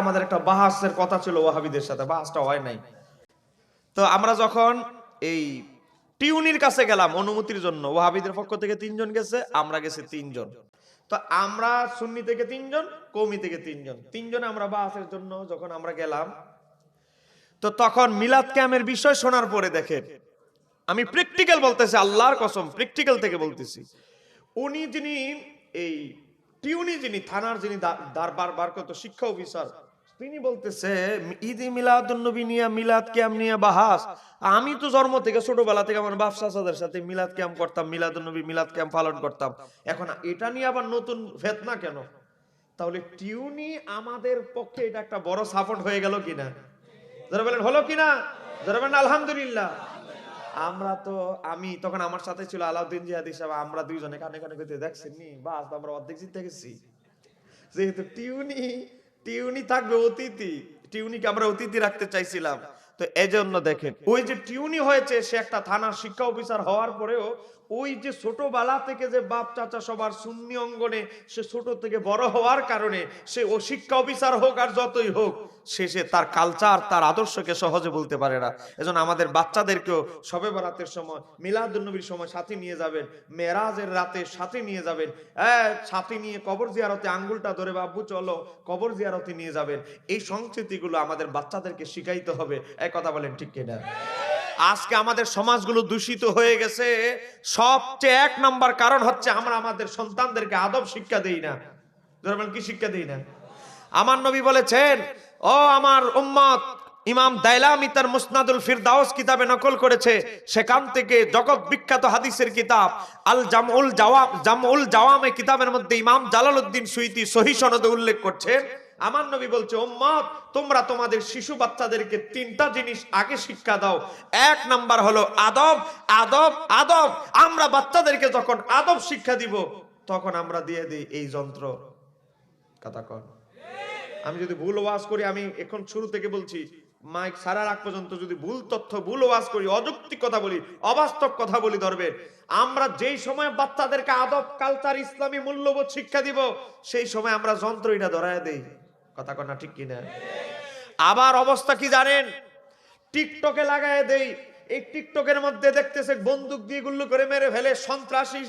আমাদের একটা বাহাসের কথা ছিল ওয়াহাবিদের সাথে, বাহাসটা হয় নাই। তো আমরা যখন এই টিউনির কাছে গেলাম অনুমতির জন্য, ওয়াহাবিদের পক্ষ থেকে তিনজন গেছে, আমরা গেছি তিনজন। তো আমরা সুন্নি থেকে তিনজন কৌমি থেকে তিনজন। তিনজন আমরা বাহাসের জন্য যখন আমরা গেলাম, তো তখন মিলাদ ক্যামের বিষয় শোনার পরে দেখেন, আমি প্র্যাকটিক্যাল বলতেছি, আল্লাহর কসম প্র্যাকটিক্যাল থেকে বলতেছি। উনি যিনি এই টিউনি যিনি, থানার যিনি দারবার বার করতো শিক্ষা অফিসার, তিনি বলতেছে ঈদ মিলাদুন নবী নিয়া মিলাদ ক্যাম নিয়া বাহাস। আমি তো জন্ম থেকে ছোটবেলা থেকে আমার বাপ চাচাদের সাথে মিলাদ ক্যাম্প করতাম মিলাদুন নবী মিলাদ ক্যাম্প পালন করতাম। এখন এটা নিয়ে আবার নতুন ফেতনা কেন? তাহলে টিউনি আমাদের পক্ষে এটা একটা বড় সাপোর্ট হয়ে গেল কিনা? যারা বলেন, হলো কিনা? যারা বলেন, আলহামদুলিল্লাহ। আমরা তো, আমি তখন আমার সাথে ছিল আলাউদ্দিন জিয়াদি সাহেব, আমরা দুইজনে কানে কানে করতে দেখছি নি বাস আমরা অর্ধেক জিতে গেছি। যেহেতু টিউনি টিউনি থাকবে অতিথি, টিউনিকে আমরা অতিথি রাখতে চাইছিলাম। তো এজন্য দেখেন, ওই যে টিউনি হয়েছে, সে একটা থানার শিক্ষা অফিসার হওয়ার পরেও ওই যে ছোটবেলা থেকে যে বাপ চাচা সবার শূন্য অঙ্গনে সে ছোট থেকে বড় হওয়ার কারণে সে ও শিক্ষা অফিসার হোক আর যতই হোক, শেষে তার কালচার তার আদর্শকে সহজে বলতে পারে না। এজন্য আমাদের বাচ্চাদেরকেও সবে বরাতের সময়, মিলাদুন্নবীর সময় সাথে নিয়ে যাবেন, মেরাজের রাতে সাথে নিয়ে যাবেন। হ্যাঁ সাথে নিয়ে কবর জিয়ারতে আঙ্গুলটা ধরে, বাবু, চলো কবর জিয়ারতে নিয়ে যাবেন। এই সংস্কৃতিগুলো আমাদের বাচ্চাদেরকে শিখাইতে হবে। এক কথা বলেন ঠিক কিনা? আজকে আমাদের সমাজগুলো দূষিত হয়ে গেছে। সবচেয়ে এক নাম্বার কারণ হচ্ছে আমরা আমাদের সন্তানদেরকে আদব শিক্ষা দেই না। ধরবেন কি শিক্ষা দেই না? আমার নবী বলেছেন, ও আমার উম্মত, ইমাম দাইলামি তার মুসনাদুল ফিরদাউস কিতাবে নকল করেছে। সেখান থেকে জগৎ বিখ্যাত হাদিসের কিতাব, আল জামউল জাওয়াম জামউল জাওয়ামে কিতাবের মধ্যে ইমাম জালালউদ্দিন সুইতি সহি সনদে উল্লেখ করছেন আমার নবী বলছে, উম্মত, তোমরা তোমাদের শিশু বাচ্চাদেরকে তিনটা জিনিস আগে শিক্ষা দাও। এক নাম্বার হলো আদব আদব আদব। আমরা বাচ্চাদেরকে যখন আদব শিক্ষা দিব, তখন আমরা দিয়ে দিই এই যন্ত্র। কথা কর আমি যদি ভুল ওয়াজ করি, আমি এখন শুরু থেকে বলছি, মাইক সারার আগ পর্যন্ত যদি ভুল তথ্য, ভুল ওয়াজ করি, অযৌক্তিক কথা বলি, অবাস্তব কথা বলি ধরবে। আমরা যেই সময় বাচ্চাদেরকে আদব, কালচার, ইসলামী মূল্যবোধ শিক্ষা দিব, সেই সময় আমরা যন্ত্র এটা ধরায় দেই। কথা কনা ঠিক কিনা? আবার অবস্থা কি জানেন? টিকটকে লাগায় দেই এই টিকটকের মধ্যে দেখতেছে, বন্দুক দিয়ে গুল্লু করে মেরে ফেলে, সন্ত্রাসী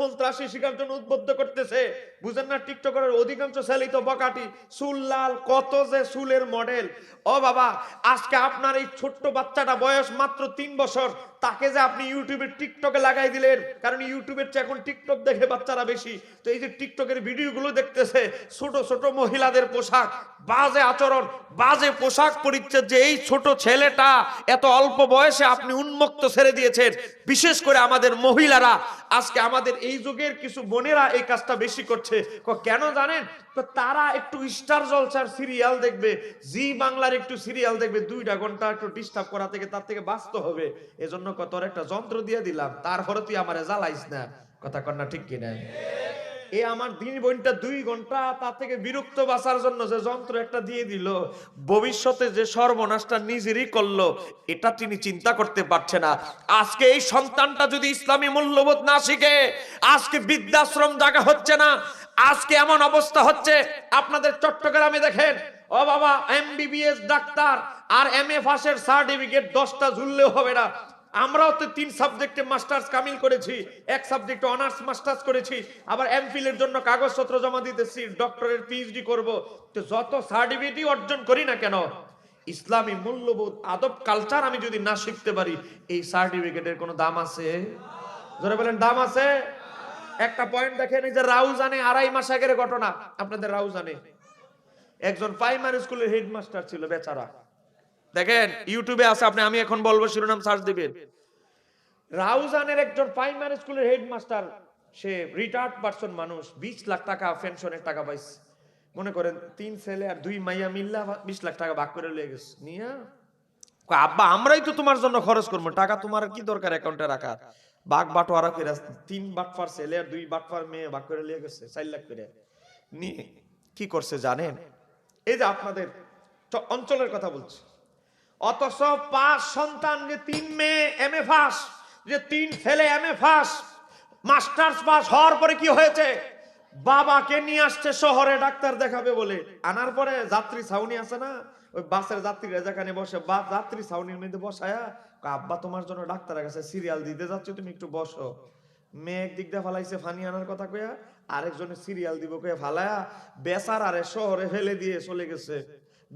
সন্ত্রাসী শিকার জন্য উদ্বুদ্ধ করতেছে। বুঝেন না, টিকটকের অধিকাংশ ছেলেই তো বকাটি, চুল লাল, কত যে চুলের মডেল ও বাবা, আজকে আপনার এই ছোট্ট বাচ্চাটা বয়স মাত্র তিন বছর, তাকে যে আপনি ইউটিউবে টিকটকে লাগাই দিলেন, কারণ ইউটিউবের চেয়ে এখন টিকটক দেখে বাচ্চারা বেশি। তো এই যে টিকটকের ভিডিওগুলো দেখতেছে, ছোট ছোট মহিলাদের পোশাক, বাজে আচরণ, বাজে পোশাক পরিচ্ছেদ যে এই ছোট ছেলেটা এত অল্প বয়সে আপনি উন্মুক্ত ছেড়ে দিয়েছেন। বিশেষ করে আমাদের মহিলারা। আজকে আমাদের এই যুগের কিছু বোনেরা এই কাজটা বেশি করছে। কেন জানেন? তারা একটু স্টার জলসার সিরিয়াল দেখবে। জি বাংলার একটু সিরিয়াল দেখবে। দুইটা ঘণ্টা একটু ডিস্টার্ব করা থেকে তার থেকে বাঁচতে হবে। এজন্য কত একটা যন্ত্র দিয়ে দিলাম। তারপরে তুই আমার জ্বালাইস না। কথা কন্যা ঠিক কিনা? এ আমার দিন বোনটা দুই ঘণ্টা তার থেকে বিরক্ত বাঁচার জন্য যে যন্ত্র একটা দিয়ে দিল, ভবিষ্যতে যে সর্বনাশটা নিজেরই করল, এটা তিনি চিন্তা করতে পারছে না। আজকে এই সন্তানটা যদি ইসলামী মূল্যবোধ না শিখে, আজকে বৃদ্ধাশ্রম জায়গা হচ্ছে না, আজকে এমন অবস্থা হচ্ছে, আপনাদের চট্টগ্রামে দেখেন, ও বাবা, এমবিবিএস ডাক্তার আর এম এ ফাঁসের সার্টিফিকেট দশটা ঝুললেও হবে না। আমরাও তো তিন সাবজেক্টে মাস্টার্স কামিল করেছি। এক সাবজেক্টে অনার্স মাস্টার্স করেছি। আবার এমফিল এর জন্য কাগজপত্র জমা দিতেছি। ডক্টরের পিএইচডি করব। তো যত সার্টিফিকেটই অর্জন করি না কেন, ইসলামী মূল্যবোধ, আদব কালচার আমি যদি না শিখতে পারি, এই সার্টিফিকেটের কোনো দাম আছে? ধরে বলেন, দাম আছে? একটা পয়েন্ট দেখেন, এই যে রাউজানে আড়াই মাস আগের ঘটনা। আপনাদের রাউজানে। একজন প্রাইমারি স্কুলের হেডমাস্টার ছিল, বেচারা। দেখেন ইউটিউবে আছে, আপনি, আমি এখন বলব শিরোনাম সার্চ দিবেন। রাউজানের একজন প্রাইমারি স্কুলের হেডমাস্টার সে রিটায়ার্ড পার্সন মানুষ, বিশ লাখ টাকা পেনশনের টাকা পাইছে। মনে করেন, তিন ছেলে আর দুই মাইয়া মিল্লা বিশ লাখ টাকা ভাগ করে লিয়ে গেছে। নিয়া? আব্বা, আমরাই তো তোমার জন্য খরচ করব, টাকা তোমার কি দরকার অ্যাকাউন্টে রাখার? বাঘ বাটোয়ারা করে তিন বাটফার ছেলে আর দুই বাটফার মেয়ে ভাগ করে লিয়ে গেছে, চার লাখ করে। নিয়ে কি করছে জানেন? এই যে আপনাদের অঞ্চলের কথা বলছি। অথচ পাঁচ সন্তান যে তিন মেয়ে এম এ ফাস, যে তিন ছেলে এম এ ফাস, মাস্টার্স পাস হওয়ার পরে কি হয়েছে? বাবাকে নিয়ে আসছে শহরে, ডাক্তার দেখাবে বলে। আনার পরে যাত্রী ছাউনি আছে না? ওই বাসের যাত্রীরা যেখানে বসে, বা যাত্রী ছাউনির মধ্যে বসায়া আব্বা, তোমার জন্য ডাক্তারের কাছে সিরিয়াল দিতে যাচ্ছ, তুমি একটু বসো। মেয়ে একদিক দিয়ে ফালাইছে ফানি আনার কথা কয়া আরেকজনে সিরিয়াল দিব কয়ে ফালায়া বেচার আরে শহরে ফেলে দিয়ে চলে গেছে।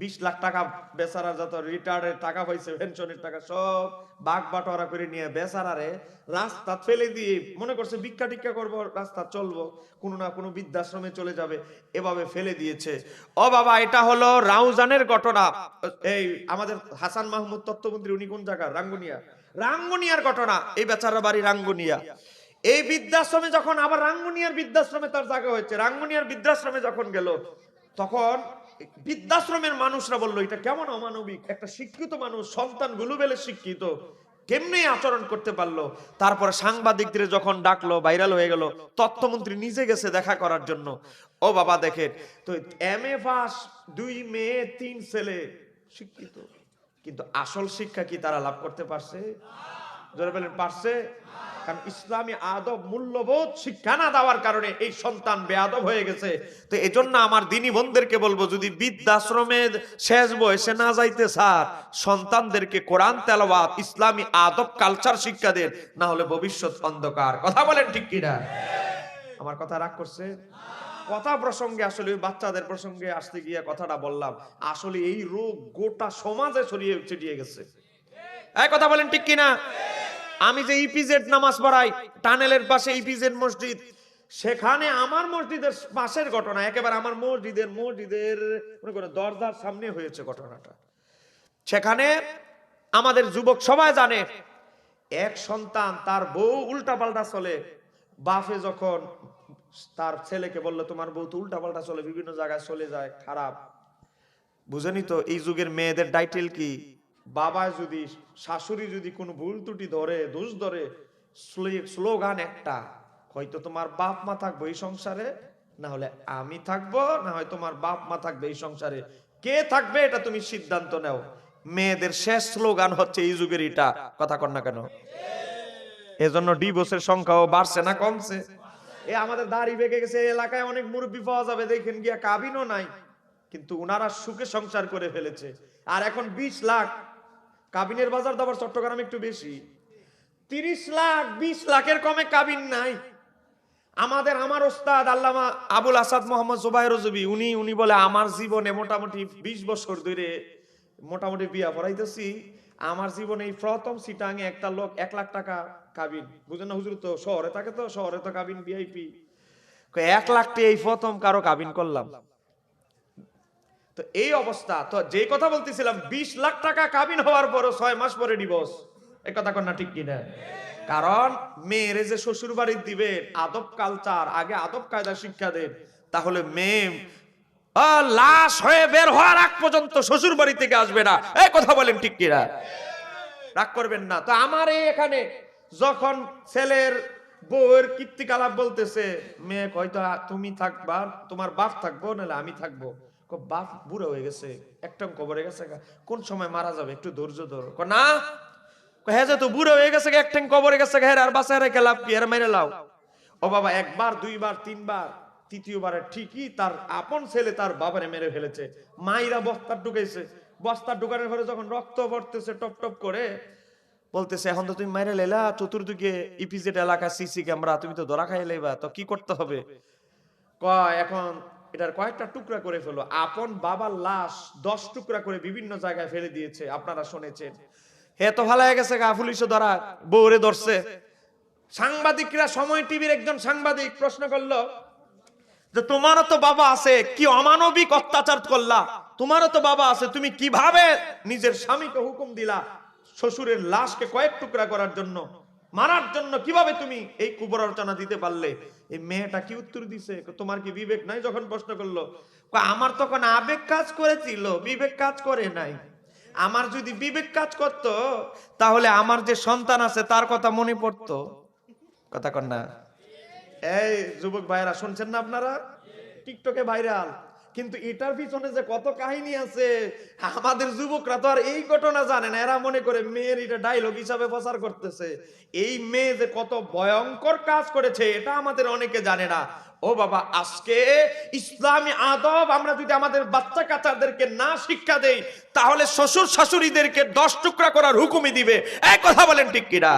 বিশ লাখ টাকা বেচারার যত রিটায়ার্ডের টাকা পাইছে পেনশনের টাকা সব বাঘ বাটোয়ারা করে নিয়ে বেচারারে রাস্তা ফেলে দিয়ে মনে করছে ভিক্ষা টিক্ষা করব, রাস্তা চলবো, কোনো না কোনো বৃদ্ধাশ্রমে চলে যাবে, এভাবে ফেলে দিয়েছে। ও বাবা, এটা হলো রাউজানের ঘটনা। এই আমাদের হাসান মাহমুদ তত্ত্বমন্ত্রী, উনি কোন জায়গা রাঙ্গুনিয়া। রাঙ্গুনিয়ার ঘটনা। এই বেচারা বাড়ি রাঙ্গুনিয়া। এই বৃদ্ধাশ্রমে যখন, আবার রাঙ্গুনিয়ার বৃদ্ধাশ্রমে তার জায়গা হয়েছে। রাঙ্গুনিয়ার বৃদ্ধাশ্রমে যখন গেল, তখন বৃদ্ধাশ্রমের মানুষরা বলল, এটা কেমন অমানবিক? একটা শিক্ষিত মানুষ, সন্তান গুলুবেলে শিক্ষিত, কেমনে আচরণ করতে পারল? তারপরে সাংবাদিকদের যখন ডাকলো, ভাইরাল হয়ে গেল, তথ্যমন্ত্রী নিজে গেছে দেখা করার জন্য। ও বাবা দেখে তো এম এ পাস, দুই মেয়ে, তিন ছেলে, শিক্ষিত। কিন্তু আসল শিক্ষা কি তারা লাভ করতে পারছে? জোরে বলেন, পারছে? কারণ ইসলামী আদব মূল্যবোধ শিক্ষা না দেওয়ার কারণে এই সন্তান বেআদব হয়ে গেছে। তো এই জন্য আমার দিনী বোনদেরকে বলব, যদি বৃদ্ধাশ্রমে শেষ বয়সে না যাইতে স্যার সন্তানদেরকে কোরআন, তেলাওয়াত, ইসলামী আদব কালচার শিক্ষা দেন, না হলে ভবিষ্যৎ অন্ধকার। কথা বলেন ঠিক কিনা? আমার কথা রাগ করছে? কথা প্রসঙ্গে আসলে ওই বাচ্চাদের প্রসঙ্গে আসতে গিয়ে কথাটা বললাম, আসলে এই রোগ গোটা সমাজে ছড়িয়ে ছিটিয়ে গেছে। এই কথা বলেন ঠিক কিনা? আমি যে ইপিজেড নামাজ পড়াই, টানেলের পাশে ইপিজেড মসজিদ, সেখানে আমার মসজিদের পাশের ঘটনা, একেবারে আমার মসজিদের মসজিদের, মনে করো, দরজার সামনে হয়েছে ঘটনাটা। সেখানে আমাদের যুবক সবাই জানে, এক সন্তান তার বউ উল্টা পাল্টা চলে। বাফে যখন তার ছেলেকে বলল, তোমার বউ তো উল্টা পাল্টা চলে, বিভিন্ন জায়গায় চলে যায়, খারাপ। বুঝেনি তো এই যুগের মেয়েদের টাইটেল কি? বাবা যদি, শাশুড়ি যদি কোনো ভুল ত্রুটি ধরে, দোষ ধরে স্লোগান একটা, হয়তো তোমার বাপ মা থাকব এই সংসারে, না হলে আমি থাকব, না হয় তোমার বাপ মা থাকবে এই সংসারে। কে থাকবে এটা তুমি সিদ্ধান্ত নাও। মেয়েদের শেষ স্লোগান হচ্ছে, এই যুগের এটা কথা কর না কেন? এজন্য ডিভোর্সের সংখ্যাও বাড়ছে না, কমছে। এ আমাদের দাড়ি বেঁকে গেছে এলাকায় অনেক মুরব্বী পাওয়া যাবে, দেখেন গিয়া কাবিনও নাই। কিন্তু উনারা সুখে সংসার করে ফেলেছে। আর এখন বিশ লাখ কাবিনের বাজার দাবার চট্টগ্রাম একটু বেশি। তিরিশ লাখ, বিশ লাখের কমে কাবিন নাই। আমাদের, আমার ওস্তাদ আল্লামা আবুল আসাদ মোহাম্মদ জুবাইর রজবি, উনি উনি বলে, আমার জীবনে মোটামুটি বিশ বছর ধরে মোটামুটি বিয়া পড়াইতেছি। আমার জীবনে এই প্রথম সিটাঙে একটা লোক এক লাখ টাকা কাবিন। বুঝেন না হুজুর তো, শহরে থাকে তো, শহরে তো কাবিন ভিআইপি। এক লাখটি এই প্রথম কারও কাবিন করলাম। তো এই অবস্থা। তো যে কথা বলতেছিলাম, বিশ লাখ টাকা কাবিন হওয়ার পরও ছয় মাস পরে ডিভোর্স এই কথা না ঠিক কিনা? কারণ মেয়েরে যে শ্বশুর বাড়ির দিবেন আদব কালচার আগে আদব কায়দা শিক্ষা দেন, তাহলে মেয়ে লাশ হয়ে বের হওয়ার আগ পর্যন্ত শ্বশুর বাড়ি থেকে আসবে না। এই কথা বলেন ঠিক কিনা? রাগ করবেন না। তো আমার এখানে যখন ছেলের বউয়ের কীর্তিকালাপ বলতেছে, মেয়ে হয়তো তুমি থাকবা, তোমার বাপ থাকব, নাহলে আমি থাকব। বাপ বুড়ো হয়ে গেছে, একটা কবরে গেছে কোন সময় মারা যাবে একটু ধৈর্য ধরো। না, কি মাইরা বস্তা ঢুকাইছে। বস্তা ঢুকানোর পরে যখন রক্ত পড়তেছে টপ টপ করে, বলতেছে, এখন তো তুমি মাইরে লেলা, চতুর্দিকে ইপিজেড এলাকা, সিসি ক্যামেরা, তুমি তো ধরা খাই লেবা, তো কি করতে হবে? কয়, এখন এটার কয়েকটা টুকরা করে ফেলো। আপন বাবার লাশ দশ টুকরা করে বিভিন্ন জায়গায় ফেলে দিয়েছে, আপনারা শুনেছেন। হে তো ভালো গেছে গা পুলিশে ধরা, বউরে ধরছে। সাংবাদিকরা সময় টিভির একজন সাংবাদিক প্রশ্ন করল, যে তোমারও তো বাবা আছে, কি অমানবিক অত্যাচার করলা? তোমারও তো বাবা আছে, তুমি কীভাবে নিজের স্বামীকে হুকুম দিলা? শ্বশুরের লাশকে কয়েক টুকরা করার জন্য। মারার জন্য কীভাবে তুমি এই কুবরচনা দিতে পারলে? এই মেয়েটা কি উত্তর দিছে? তোমার কি বিবেক নাই? যখন প্রশ্ন করল আমার তখন আবেগ কাজ করেছিল, বিবেক কাজ করে নাই। আমার যদি বিবেক কাজ করত, তাহলে আমার যে সন্তান আছে, তার কথা মনে পড়তো। কথা কন না। এই যুবক ভাইরা শুনছেন না আপনারা? টিকটকে ভাইরাল। কিন্তু এটার পিছনে যে কত কাহিনী আছে, আমাদের যুবকরা তো আর এই ঘটনা জানে না। এরা মনে করে মেয়ের এটা ডায়লগ হিসাবে প্রচার করতেছে। এই মেয়ে যে কত ভয়ঙ্কর কাজ করেছে, এটা আমাদের অনেকে জানে না। ও বাবা, আজকে ইসলামী আদব আমরা যদি আমাদের বাচ্চা কাচ্চাদেরকে না শিক্ষা দেই, তাহলে শ্বশুর শাশুড়িদেরকে দশ টুকরা করার হুকুমই দিবে। এক কথা বলেন ঠিক কিনা?